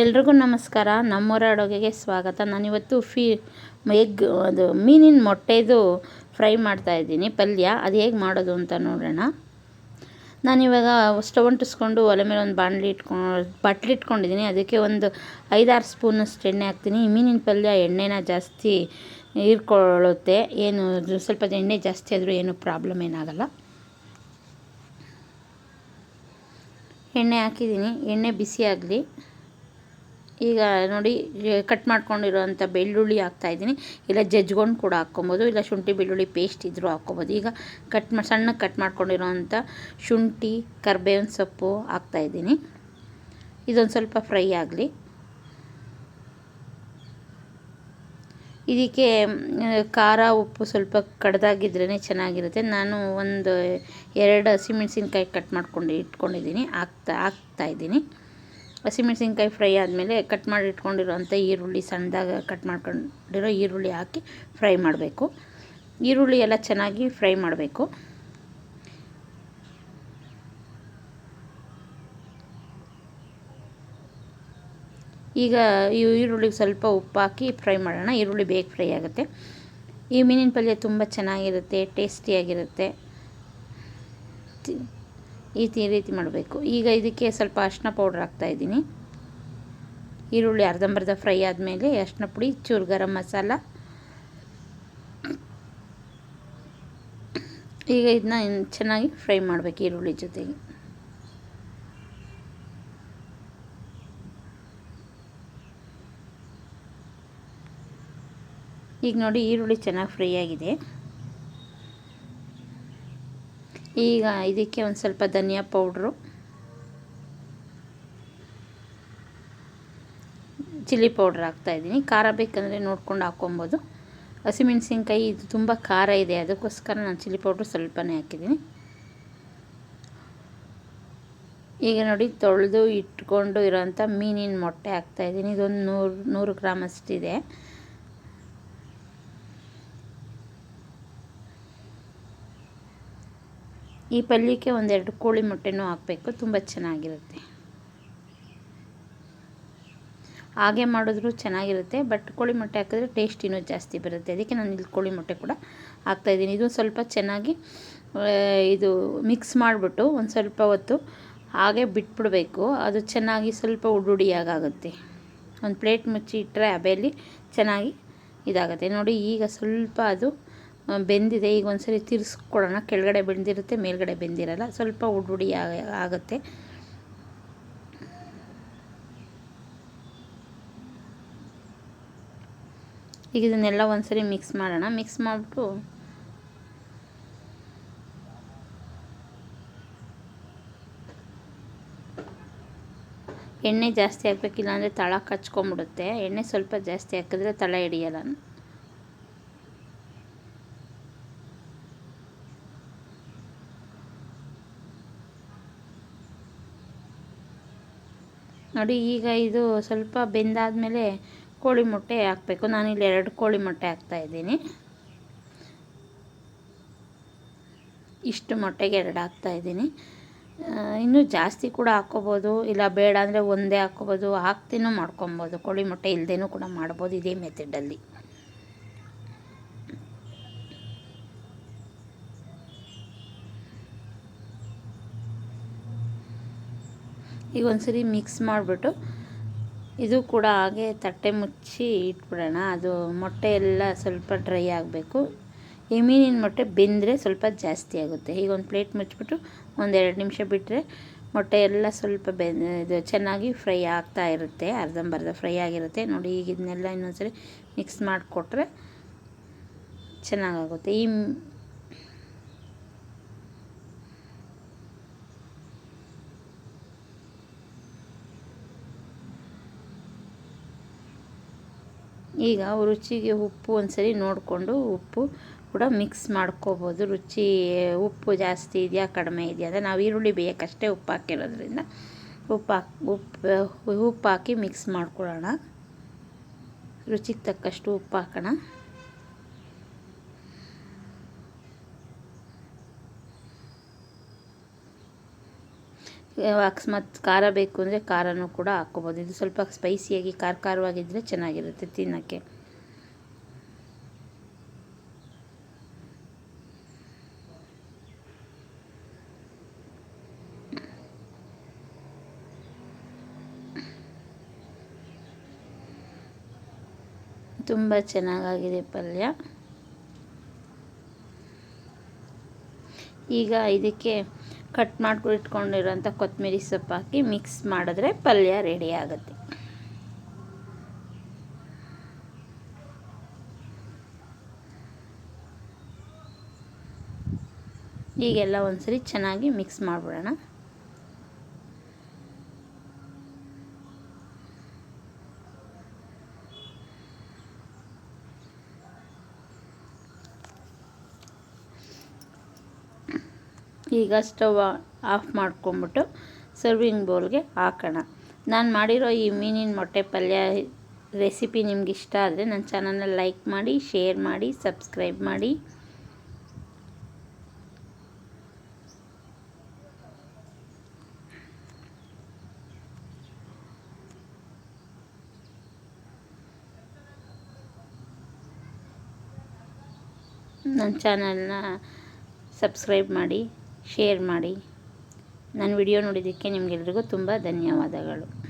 ಎಲ್ರಿಗೂ ನಮಸ್ಕಾರ. ನಮ್ಮೂರ ಅಡುಗೆಗೆ ಸ್ವಾಗತ. ನಾನಿವತ್ತು ಫೀ ಎಗ್, ಅದು ಮೀನಿನ ಮೊಟ್ಟೆದು ಫ್ರೈ ಮಾಡ್ತಾಯಿದ್ದೀನಿ ಪಲ್ಯ, ಅದು ಹೇಗೆ ಮಾಡೋದು ಅಂತ ನೋಡೋಣ. ನಾನಿವಾಗ ಸ್ಟವ್ ಅಂಟಿಸ್ಕೊಂಡು ಒಲೆ ಮೇಲೆ ಒಂದು ಬಾಣಲಿ ಇಟ್ಕೊಂಡು ಬಟ್ಲಿ ಇಟ್ಕೊಂಡಿದ್ದೀನಿ. ಅದಕ್ಕೆ ಒಂದು ಐದಾರು ಸ್ಪೂನಷ್ಟು ಎಣ್ಣೆ ಹಾಕ್ತೀನಿ. ಮೀನಿನ ಪಲ್ಯ ಎಣ್ಣೆನ ಜಾಸ್ತಿ ಹೀರ್ಕೊಳ್ಳುತ್ತೆ. ಏನು, ಸ್ವಲ್ಪ ಎಣ್ಣೆ ಜಾಸ್ತಿ ಆದರೂ ಏನು ಪ್ರಾಬ್ಲಮ್ ಏನಾಗಲ್ಲ. ಎಣ್ಣೆ ಹಾಕಿದ್ದೀನಿ. ಎಣ್ಣೆ ಬಿಸಿ ಆಗಲಿ. ಈಗ ನೋಡಿ ಕಟ್ ಮಾಡ್ಕೊಂಡಿರೋವಂಥ ಬೆಳ್ಳುಳ್ಳಿ ಹಾಕ್ತಾಯಿದ್ದೀನಿ ಇಲ್ಲ ಜಜ್ಕೊಂಡು ಕೂಡ ಹಾಕ್ಕೊಬೋದು. ಇಲ್ಲ, ಶುಂಠಿ, ಬೆಳ್ಳುಳ್ಳಿ ಪೇಸ್ಟ್ ಇದ್ದರೂ ಹಾಕ್ಕೊಬೋದು. ಈಗ ಕಟ್ ಮಾ ಸಣ್ಣಗೆ ಕಟ್ ಮಾಡ್ಕೊಂಡಿರೋವಂಥ ಶುಂಠಿ, ಕರ್ಬೇವಿನ ಸೊಪ್ಪು ಹಾಕ್ತಾಯಿದ್ದೀನಿ ಇದೊಂದು ಸ್ವಲ್ಪ ಫ್ರೈ ಆಗಲಿ. ಇದಕ್ಕೆ ಖಾರ, ಉಪ್ಪು ಸ್ವಲ್ಪ ಕಡ್ದಾಗಿದ್ರೇ ಚೆನ್ನಾಗಿರುತ್ತೆ. ನಾನು ಒಂದು, ಎರಡು ಹಸಿಮೆಣ್ಸಿನ್ಕಾಯಿ ಕಟ್ ಮಾಡ್ಕೊಂಡು ಇಟ್ಕೊಂಡಿದ್ದೀನಿ. ಹಾಕ್ತಾ ಹಾಕ್ತಾಯಿದ್ದೀನಿ ಹಸಿಮೆಣ್ಸಿನ್ಕಾಯಿ ಫ್ರೈ ಆದಮೇಲೆ ಕಟ್ ಮಾಡಿ ಇಟ್ಕೊಂಡಿರೋಂಥ ಈರುಳ್ಳಿ ಸಣ್ಣದಾಗಿ ಕಟ್ ಮಾಡ್ಕೊಂಡಿರೋ ಈರುಳ್ಳಿ ಹಾಕಿ ಫ್ರೈ ಮಾಡಬೇಕು. ಈರುಳ್ಳಿ ಎಲ್ಲ ಚೆನ್ನಾಗಿ ಫ್ರೈ ಮಾಡಬೇಕು. ಈಗ ಈ ಈರುಳ್ಳಿಗೆ ಸ್ವಲ್ಪ ಉಪ್ಪು ಹಾಕಿ ಫ್ರೈ ಮಾಡೋಣ. ಈರುಳ್ಳಿ ಬೇಗ ಫ್ರೈ ಆಗುತ್ತೆ. ಈ ಮೀನಿನ ಪಲ್ಯ ತುಂಬ ಚೆನ್ನಾಗಿರುತ್ತೆ, ಟೇಸ್ಟಿಯಾಗಿರುತ್ತೆ. ಈ ರೀತಿ ಮಾಡಬೇಕು. ಈಗ ಇದಕ್ಕೆ ಸ್ವಲ್ಪ ಅರಿಶಿನ ಪೌಡ್ರ್ ಹಾಕ್ತಾಯಿದ್ದೀನಿ ಈರುಳ್ಳಿ ಅರ್ಧಂಬರ್ಧ ಫ್ರೈ ಆದಮೇಲೆ ಅರಿಶಿನ ಪುಡಿ, ಚೂರು ಗರಂ ಮಸಾಲ. ಈಗ ಇದನ್ನ ಚೆನ್ನಾಗಿ ಫ್ರೈ ಮಾಡಬೇಕು ಈರುಳ್ಳಿ ಜೊತೆಗೆ. ಈಗ ನೋಡಿ ಈರುಳ್ಳಿ ಚೆನ್ನಾಗಿ ಫ್ರೈ ಆಗಿದೆ. ಈಗ ಇದಕ್ಕೆ ಒಂದು ಸ್ವಲ್ಪ ಧನಿಯಾ ಪೌಡ್ರು, ಚಿಲ್ಲಿ ಪೌಡ್ರ್ ಹಾಕ್ತಾಯಿದ್ದೀನಿ ಖಾರ ಬೇಕಂದರೆ ನೋಡ್ಕೊಂಡು ಹಾಕ್ಕೊಬೋದು. ಹಸಿಮೆಣ್ಸಿನ್ಕಾಯಿ, ಇದು ತುಂಬ ಖಾರ ಇದೆ, ಅದಕ್ಕೋಸ್ಕರ ನಾನು ಚಿಲ್ಲಿ ಪೌಡ್ರು ಸ್ವಲ್ಪನೇ ಹಾಕಿದ್ದೀನಿ. ಈಗ ನೋಡಿ, ತೊಳೆದು ಇಟ್ಕೊಂಡು ಇರೋಂಥ ಮೀನಿನ ಮೊಟ್ಟೆ ಹಾಕ್ತಾಯಿದ್ದೀನಿ ಇದೊಂದು ನೂರು ನೂರು ಗ್ರಾಮ್ ಅಷ್ಟಿದೆ. ಈ ಪಲ್ಯಕ್ಕೆ ಒಂದೆರಡು ಕೋಳಿ ಮೊಟ್ಟೆನೂ ಹಾಕಬೇಕು. ತುಂಬ ಚೆನ್ನಾಗಿರುತ್ತೆ. ಹಾಗೆ ಮಾಡಿದ್ರೂ ಚೆನ್ನಾಗಿರುತ್ತೆ, ಬಟ್ ಕೋಳಿ ಮೊಟ್ಟೆ ಹಾಕಿದ್ರೆ ಟೇಸ್ಟ್ ಇನ್ನೂ ಜಾಸ್ತಿ ಬರುತ್ತೆ. ಅದಕ್ಕೆ ನಾನು ಇಲ್ಲಿ ಕೋಳಿ ಮೊಟ್ಟೆ ಕೂಡ ಹಾಕ್ತಾಯಿದ್ದೀನಿ ಇದು ಸ್ವಲ್ಪ ಚೆನ್ನಾಗಿ ಇದು ಮಿಕ್ಸ್ ಮಾಡಿಬಿಟ್ಟು ಒಂದು ಸ್ವಲ್ಪ ಹೊತ್ತು ಹಾಗೆ ಬಿಟ್ಬಿಡಬೇಕು. ಅದು ಚೆನ್ನಾಗಿ ಸ್ವಲ್ಪ ಉಡುಡಿಯಾಗುತ್ತೆ ಒಂದು ಪ್ಲೇಟ್ ಮುಚ್ಚಿ ಇಟ್ಟರೆ ಹಬೆಯಲ್ಲಿ ಚೆನ್ನಾಗಿ ಇದಾಗುತ್ತೆ. ನೋಡಿ ಈಗ ಸ್ವಲ್ಪ ಅದು ಬೆಂದಿದೆ. ಈಗ ಒಂದ್ಸರಿ ತಿರ್ಸ್ಕೊಡೋಣ ಕೆಳಗಡೆ ಬೆಂದಿರುತ್ತೆ, ಮೇಲ್ಗಡೆ ಬೆಂದಿರಲ್ಲ. ಸ್ವಲ್ಪ ಉಡುಡಿ ಆಗುತ್ತೆ. ಈಗ ಇದನ್ನೆಲ್ಲ ಒಂದ್ಸರಿ ಮಿಕ್ಸ್ ಮಾಡೋಣ. ಮಿಕ್ಸ್ ಮಾಡಿಬಿಟ್ಟು ಎಣ್ಣೆ ಜಾಸ್ತಿ ಹಾಕ್ಬೇಕಿಲ್ಲ ಅಂದರೆ ತಳ ಕಚ್ಕೊಂಬಿಡುತ್ತೆ ಎಣ್ಣೆ ಸ್ವಲ್ಪ ಜಾಸ್ತಿ ಹಾಕಿದ್ರೆ ತಳ ಹಿಡಿಯಲ್ಲ. ನೋಡಿ, ಈಗ ಇದು ಸ್ವಲ್ಪ ಬೆಂದಾದಮೇಲೆ ಕೋಳಿ ಮೊಟ್ಟೆ ಹಾಕಬೇಕು. ನಾನಿಲ್ಲಿ ಎರಡು ಕೋಳಿ ಮೊಟ್ಟೆ ಹಾಕ್ತಾಯಿದ್ದೀನಿ ಇಷ್ಟು ಮೊಟ್ಟೆಗೆ ಎರಡು ಹಾಕ್ತಾಯಿದ್ದೀನಿ ಇನ್ನೂ ಜಾಸ್ತಿ ಕೂಡ ಹಾಕ್ಕೋಬೋದು. ಇಲ್ಲ, ಬೇಡ ಅಂದರೆ ಒಂದೇ ಹಾಕ್ಕೋಬೋದು. ಹಾಕ್ತಿನೂ ಮಾಡ್ಕೊಬೋದು. ಕೋಳಿ ಮೊಟ್ಟೆ ಇಲ್ಲದೇನೂ ಕೂಡ ಮಾಡ್ಬೋದು ಇದೇ ಮೆಥಡಲ್ಲಿ ಈಗ ಒಂದ್ಸರಿ ಮಿಕ್ಸ್ ಮಾಡಿಬಿಟ್ಟು ಇದು ಕೂಡ ಹಾಗೆ ತಟ್ಟೆ ಮುಚ್ಚಿ ಇಟ್ಬಿಡೋಣ. ಅದು ಮೊಟ್ಟೆ ಎಲ್ಲ ಸ್ವಲ್ಪ ಡ್ರೈ ಆಗಬೇಕು. ಈ ಮೀನಿನ ಮೊಟ್ಟೆ ಬೆಂದರೆ ಸ್ವಲ್ಪ ಜಾಸ್ತಿ ಆಗುತ್ತೆ. ಈಗ ಒಂದು ಪ್ಲೇಟ್ ಮುಚ್ಚಿಬಿಟ್ಟು ಒಂದೆರಡು ನಿಮಿಷ ಬಿಟ್ಟರೆ ಮೊಟ್ಟೆ ಎಲ್ಲ ಸ್ವಲ್ಪ ಬೆ, ಇದು ಚೆನ್ನಾಗಿ ಫ್ರೈ ಆಗ್ತಾ ಇರುತ್ತೆ. ಅರ್ಧಂಬರ್ಧ ಫ್ರೈ ಆಗಿರುತ್ತೆ. ನೋಡಿ ಈಗ ಇದನ್ನೆಲ್ಲ ಇನ್ನೊಂದ್ಸರಿ ಮಿಕ್ಸ್ ಮಾಡಿಕೊಟ್ರೆ ಚೆನ್ನಾಗಾಗುತ್ತೆ. ಈ ಈಗ ರುಚಿಗೆ ಉಪ್ಪು ಒಂದ್ಸರಿ ನೋಡಿಕೊಂಡು ಉಪ್ಪು ಕೂಡ ಮಿಕ್ಸ್ ಮಾಡ್ಕೋಬೋದು. ರುಚಿ, ಉಪ್ಪು ಜಾಸ್ತಿ ಇದೆಯಾ, ಕಡಿಮೆ ಇದೆಯಾ ಅಂದರೆ ನಾವು ಈರುಳ್ಳಿ ಬೇಯಕ್ಕಷ್ಟೇ ಉಪ್ಪು ಹಾಕಿರೋದ್ರಿಂದ ಉಪ್ಪು ಹಾಕಿ, ಉಪ್ಪು ಉಪ್ಪು ಹಾಕಿ ಮಿಕ್ಸ್ ಮಾಡ್ಕೊಳ್ಳೋಣ. ರುಚಿಗೆ ತಕ್ಕಷ್ಟು ಉಪ್ಪು ಹಾಕೋಣ. ಅಕಸ್ಮಾತ್ ಖಾರ ಬೇಕು ಅಂದರೆ ಖಾರನೂ ಕೂಡ ಹಾಕ್ಕೋಬೋದು. ಇದು ಸ್ವಲ್ಪ ಸ್ಪೈಸಿಯಾಗಿ ಖಾರ ಖಾರವಾಗಿದ್ದರೆ ಚೆನ್ನಾಗಿರುತ್ತೆ ತಿನ್ನೋಕ್ಕೆ. ತುಂಬ ಚೆನ್ನಾಗಾಗಿದೆ ಪಲ್ಯ. ಈಗ ಇದಕ್ಕೆ ಕಟ್ ಮಾಡ್ಕೊಂಡು ಇಟ್ಕೊಂಡಿರೋಂಥ ಕೊತ್ತಂಬರಿ ಸೊಪ್ಪು ಹಾಕಿ ಮಿಕ್ಸ್ ಮಾಡಿದ್ರೆ ಪಲ್ಯ ರೆಡಿ ಆಗುತ್ತೆ. ಈಗೆಲ್ಲ ಒಂದ್ಸರಿ ಚೆನ್ನಾಗಿ ಮಿಕ್ಸ್ ಮಾಡಿಬಿಡೋಣ. ಈಗ ಸ್ಟವ್ ಆಫ್ ಮಾಡ್ಕೊಂಬಿಟ್ಟು ಸರ್ವಿಂಗ್ ಬೌಲ್ಗೆ ಹಾಕೋಣ. ನಾನು ಮಾಡಿರೋ ಈ ಮೀನಿನ ಮೊಟ್ಟೆ ಪಲ್ಯ ರೆಸಿಪಿ ನಿಮ್ಗೆ ಇಷ್ಟ ಆದರೆ ನನ್ನ ಚಾನಲ್ನ ಲೈಕ್ ಮಾಡಿ ಶೇರ್ ಮಾಡಿ ಸಬ್ಸ್ಕ್ರೈಬ್ ಮಾಡಿ. ನನ್ನ ಚಾನಲ್ನ ಸಬ್ಸ್ಕ್ರೈಬ್ ಮಾಡಿ. ಶೇರ್ ಮಾಡಿ. ನನ್ನ ವಿಡಿಯೋ ನೋಡಿದ್ದಕ್ಕೆ ನಿಮಗೆಲ್ರಿಗೂ ತುಂಬ ಧನ್ಯವಾದಗಳು.